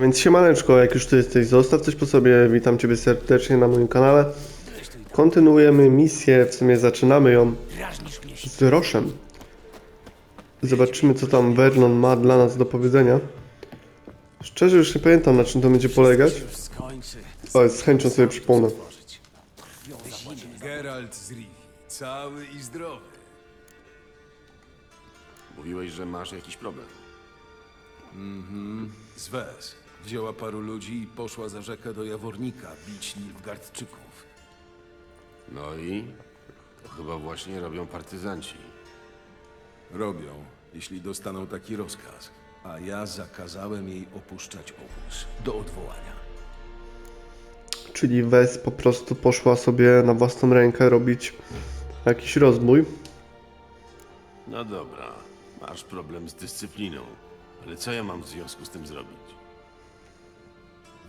Więc siemaneczko, jak już tu jesteś, zostaw coś po sobie, witam Ciebie serdecznie na moim kanale. Kontynuujemy misję, w sumie zaczynamy ją z Roszem. Zobaczymy co tam Vernon ma dla nas do powiedzenia. Szczerze już nie pamiętam na czym to będzie polegać, ale z chęcią sobie przypomnę. Geralt z Rivi, cały i zdrowy. Mówiłeś, że masz jakiś problem. Z Wes wzięła paru ludzi i poszła za rzekę do Jawornika bić Nilfgaardczyków. No i? To chyba właśnie robią partyzanci. Robią, jeśli dostaną taki rozkaz. A ja zakazałem jej opuszczać obóz. Do odwołania. Czyli Wes po prostu poszła sobie na własną rękę robić jakiś rozbój. No dobra, masz problem z dyscypliną. Ale co ja mam w związku z tym zrobić?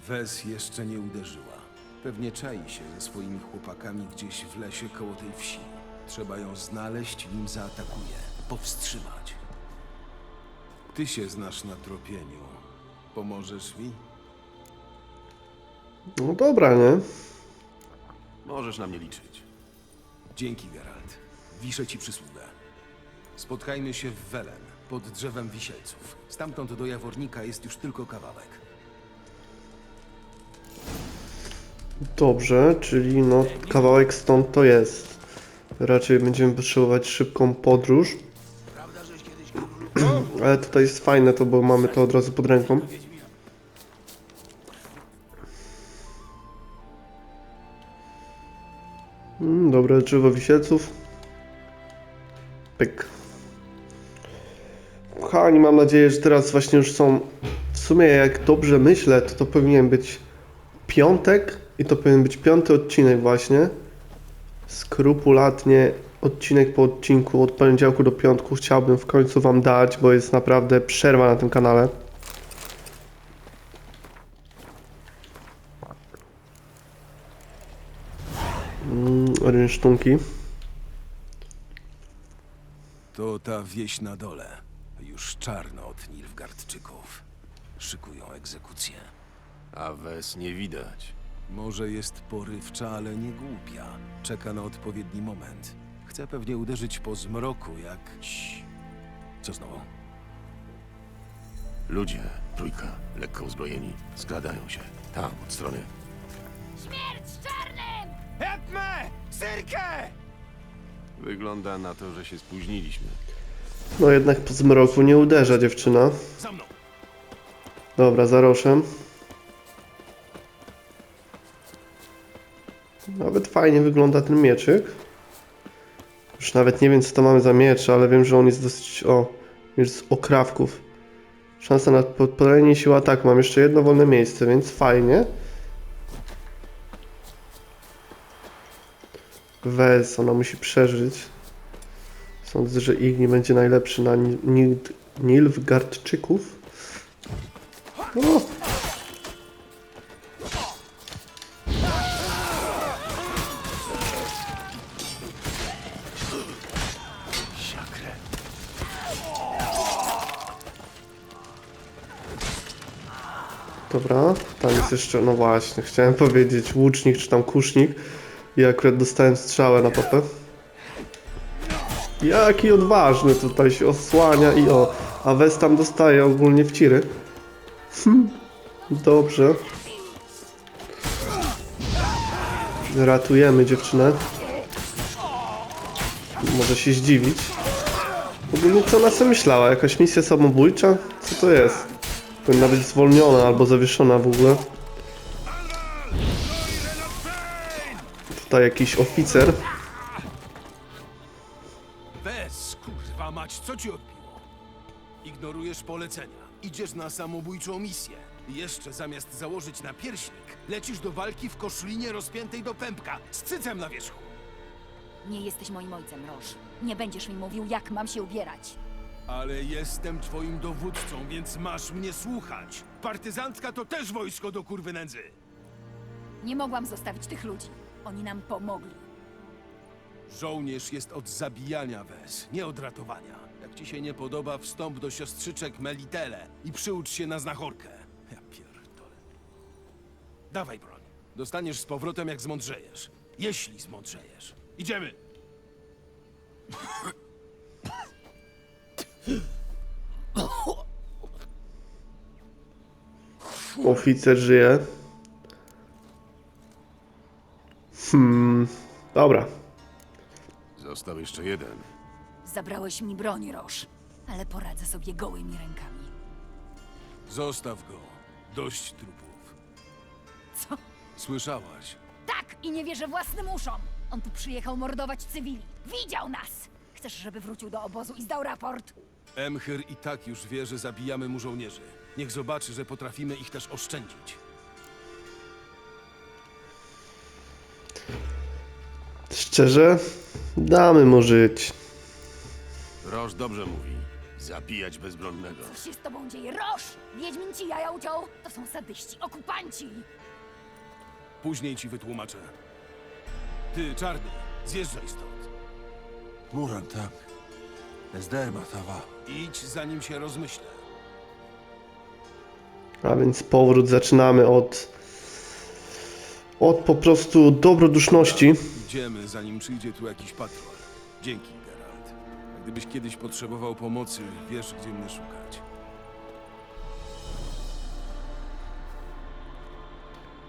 Wes jeszcze nie uderzyła. Pewnie czai się ze swoimi chłopakami gdzieś w lesie koło tej wsi. Trzeba ją znaleźć, nim zaatakuje. Powstrzymać. Ty się znasz na tropieniu. Pomożesz mi? No dobra, nie? Możesz na mnie liczyć. Dzięki, Geralt. Wiszę ci przysługę. Spotkajmy się w Welen, pod drzewem wisielców. Stamtąd do Jawornika jest już tylko kawałek. Dobrze, czyli no kawałek stąd to jest. Raczej będziemy potrzebować szybką podróż. Ale tutaj jest fajne to, bo mamy to od razu pod ręką. Mm, Dobre drzewo wisielców. Pyk. Kochani, mam nadzieję, że teraz właśnie już są... W sumie jak dobrze myślę, to to powinien być piątek i to powinien być piąty odcinek właśnie. Skrupulatnie odcinek po odcinku od poniedziałku do piątku chciałbym w końcu wam dać, bo jest naprawdę przerwa na tym kanale. Mm, rynsztunki. To ta wieś na dole. Już czarno od Nilfgaardczyków. Szykują egzekucję. A wes nie widać. Może jest porywcza, ale nie głupia. Czeka na odpowiedni moment. Chce pewnie uderzyć po zmroku, jak... Cii. Co znowu? Ludzie, trójka, lekko uzbrojeni, skradają się. Tam, od strony. Śmierć czarnym! Edme! Syrkę! Wygląda na to, że się spóźniliśmy. No jednak po zmroku nie uderza dziewczyna. Za mną! Dobra, za roszem. Nawet fajnie wygląda ten mieczyk. Już nawet nie wiem co to mamy za miecz, ale wiem, że on jest dosyć... O, jest z okrawków. Szansa na podpalenie siła ataku. Mam jeszcze jedno wolne miejsce, więc fajnie. Wes, ona musi przeżyć. Sądzę, że Igni będzie najlepszy na Nil- Nil- Nilfgaardczyków. O! Dobra, tam jest jeszcze, no właśnie, chciałem powiedzieć łucznik czy tam kusznik i akurat dostałem strzałę na topę. Jaki odważny tutaj się osłania i o, a Wes tam dostaje ogólnie w ciry. Hm, dobrze. Ratujemy dziewczynę. Może się zdziwić. Ogólnie co ona sobie myślała? Jakaś misja samobójcza? Co to jest? Powinna być zwolniona albo zawieszona w ogóle. Tutaj jakiś oficer. Bez, kurwa mać, co ci odbiło? Ignorujesz polecenia. Idziesz na samobójczą misję. Jeszcze zamiast założyć na pierśnik, lecisz do walki w koszlinie rozpiętej do pępka, z cycem na wierzchu. Nie jesteś moim ojcem, Roż. Nie będziesz mi mówił, jak mam się ubierać. Ale jestem twoim dowódcą, więc masz mnie słuchać. Partyzantka to też wojsko do kurwy nędzy. Nie mogłam zostawić tych ludzi. Oni nam pomogli. Żołnierz jest od zabijania wez, nie od ratowania. Jak ci się nie podoba, wstąp do siostrzyczek Melitele i przyucz się na znachorkę. Ja pier... Dawaj broń. Dostaniesz z powrotem, jak zmądrzejesz. Jeśli zmądrzejesz. Idziemy! Oficer żyje. Hmm, dobra. Został jeszcze jeden. Zabrałeś mi broń, Roż. Ale poradzę sobie gołymi rękami. Zostaw go. Dość trupów. Co? Słyszałaś? Tak! I nie wierzę własnym uszom! On tu przyjechał mordować cywili. Widział nas! Chcesz, żeby wrócił do obozu i zdał raport? Emhyr i tak już wie, że zabijamy mu żołnierzy. Niech zobaczy, że potrafimy ich też oszczędzić. Szczerze, damy mu żyć. Roż dobrze mówi. Zabijać bezbronnego. Co się z tobą dzieje? Roż! Wiedźmin ci jaja uciął? To są sadyści, okupanci! Później ci wytłumaczę. Ty, czarny, zjeżdżaj stąd. Muran, tak. Ezderma, tawa. Idź, zanim się rozmyślę. A więc powrót zaczynamy od. od po prostu dobroduszności. Idziemy, zanim przyjdzie tu jakiś patrol. Dzięki, Geralt. A gdybyś kiedyś potrzebował pomocy, wiesz, gdzie mnie szukać.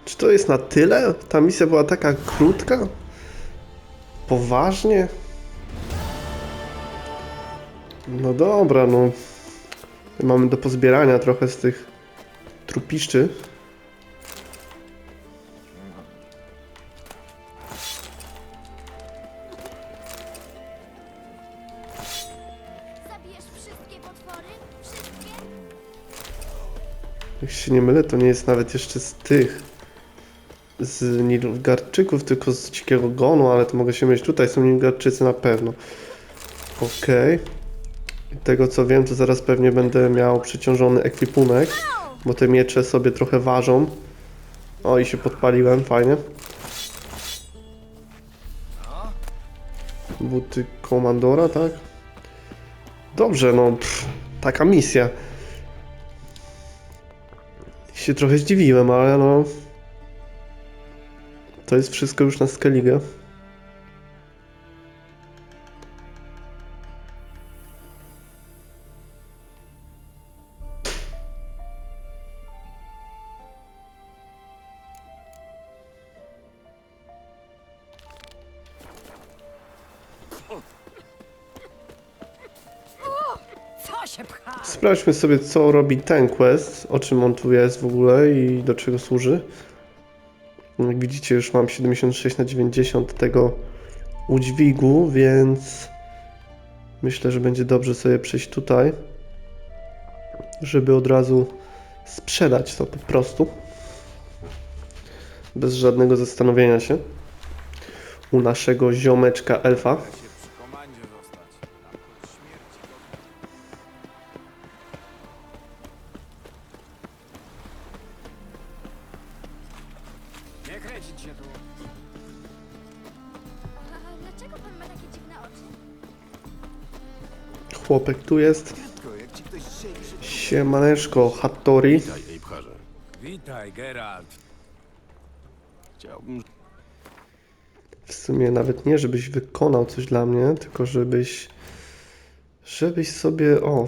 Czy to jest na tyle? Ta misja była taka krótka? Poważnie? No dobra, no. Mamy do pozbierania trochę z tych trupiszczy. Jak się nie mylę, to nie jest nawet jeszcze z tych. Z Nilfgaardczyków, tylko z Dzikiego Gonu, ale to mogę się mieć tutaj. Są Nilfgaardczycy na pewno. Okej. I Tego co wiem, to zaraz pewnie będę miał przeciążony ekwipunek, bo te miecze sobie trochę ważą. O, i się podpaliłem, fajnie. Buty komandora, tak? Dobrze, no, pff, taka misja się trochę zdziwiłem, ale no. To jest wszystko już na Skellige. Sprawdźmy sobie, co robi ten quest, o czym on tu jest w ogóle i do czego służy. Jak widzicie, już mam 76 na 90 tego udźwigu, więc myślę, że będzie dobrze sobie przejść tutaj, żeby od razu sprzedać to po prostu. Bez żadnego zastanowienia się. U naszego ziomeczka elfa. Chłopek tu jest. Siemaneczko, Hattori. Witaj, Geralt. Chciałbym, W sumie nawet nie, żebyś wykonał coś dla mnie, tylko żebyś. żebyś sobie. o.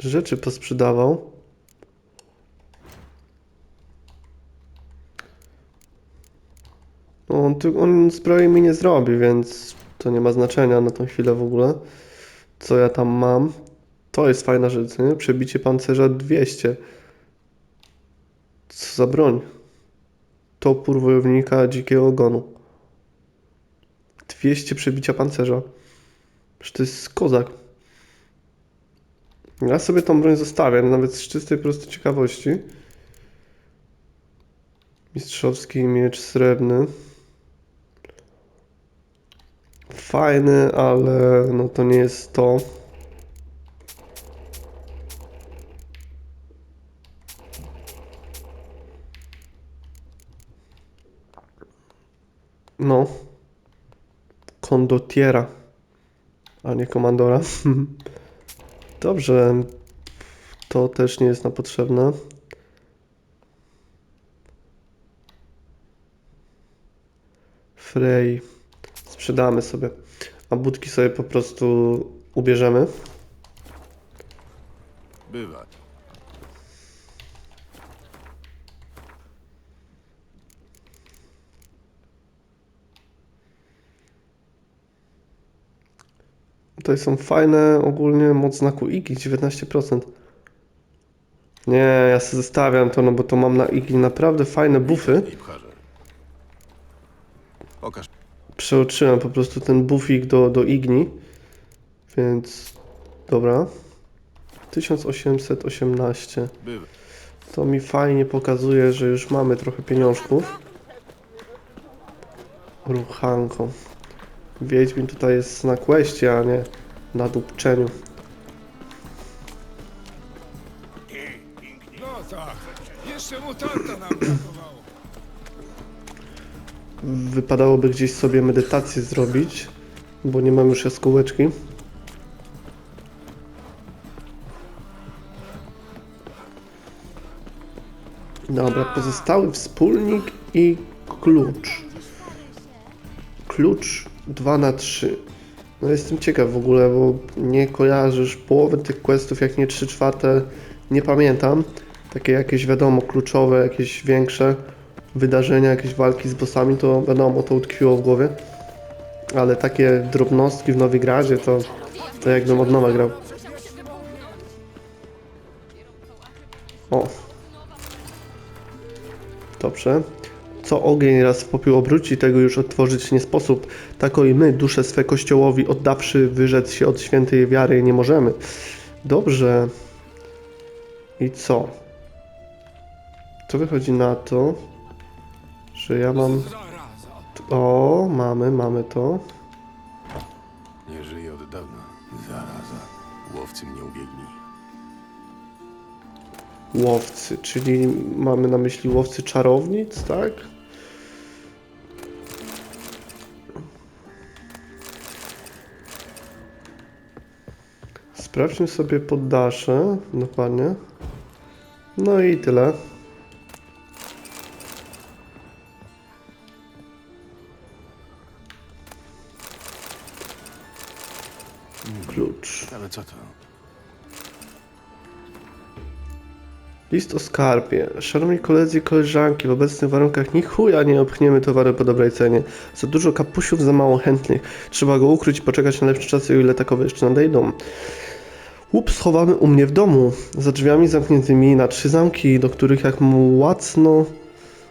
rzeczy posprzedawał. No, on, tu, on zbroi mi nie zrobi, więc to nie ma znaczenia na tą chwilę w ogóle. Co ja tam mam? To jest fajna rzecz, nie? Przebicie pancerza 200. Co za broń? Topór wojownika dzikiego ogonu. 200 przebicia pancerza. Przecież to jest kozak. Ja sobie tą broń zostawię, nawet z czystej po prostu ciekawości. Mistrzowski miecz srebrny. Fajny, ale no to nie jest to. No. Kondotiera, a nie komandora. Dobrze, to też nie jest na potrzebne. Frey. Sprzedamy sobie. A budki sobie po prostu ubierzemy. Bywa. Tutaj są fajne ogólnie moc znaku IGI 19%. Nie, ja sobie zostawiam to, no bo to mam na IGI naprawdę fajne buffy. Przeoczyłem po prostu ten buffik do, do Igni. Więc dobra. 1818. Bywa. To mi fajnie pokazuje, że już mamy trochę pieniążków. Ruchanko. Wiedźmin tutaj jest na questie, a nie na dupczeniu. No tak, jeszcze mutanta nam brakowało. Wypadałoby gdzieś sobie medytację zrobić, bo nie mam już jaskółeczki. Dobra, pozostały wspólnik i klucz. Klucz 2 na 3 No jestem ciekaw w ogóle, bo nie kojarzysz połowy tych questów, jak nie 3 czwarte, nie pamiętam. Takie jakieś wiadomo, kluczowe, jakieś większe wydarzenia, jakieś walki z bossami, to wiadomo, to utkwiło w głowie. Ale takie drobnostki w Nowigradzie, to, to jakbym od nowa grał. O. Dobrze. Co ogień raz w popiół obróci, tego już odtworzyć nie sposób. Tako i my, dusze swe kościołowi oddawszy, wyrzec się od świętej wiary nie możemy. Dobrze. I co? To wychodzi na to, że ja mam... O, mamy, mamy to. Nie żyje od dawna. Zaraza. Łowcy mnie ubiegli. Łowcy, czyli mamy na myśli łowcy czarownic, tak? Sprawdźmy sobie poddasze, dokładnie. No i tyle. Klucz. Ale co to? List o skarbie. Szanowni koledzy i koleżanki, w obecnych warunkach ni chuja nie opchniemy towaru po dobrej cenie. Za dużo kapusiów, za mało chętnych. Trzeba go ukryć i poczekać na lepsze czasy, o ile takowe jeszcze nadejdą. Łup schowamy u mnie w domu, za drzwiami zamkniętymi na trzy zamki, do których jak mu łacno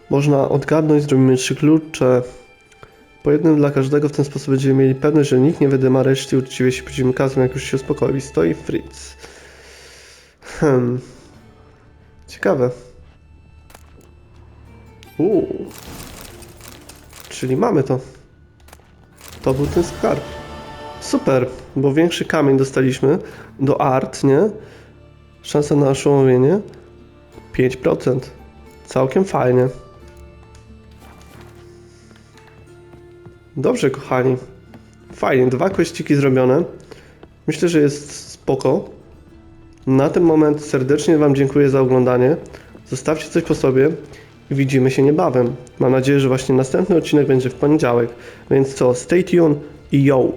można odgadnąć, zrobimy trzy klucze. Po jednym dla każdego, w ten sposób będziemy mieli pewność, że nikt nie wydyma reszty i uczciwie się podzielimy kazem, jak już się uspokoi. Stoi Fritz. Hmm. Ciekawe. Uuu. Czyli mamy to. To był ten skarb. Super, bo większy kamień dostaliśmy do art, nie? Szansa na oszołomienie 5%. Całkiem fajnie. Dobrze, kochani. Fajnie, dwa kweściki zrobione. Myślę, że jest spoko. Na ten moment serdecznie Wam dziękuję za oglądanie. Zostawcie coś po sobie i widzimy się niebawem. Mam nadzieję, że właśnie następny odcinek będzie w poniedziałek. Więc co, stay tuned i yo!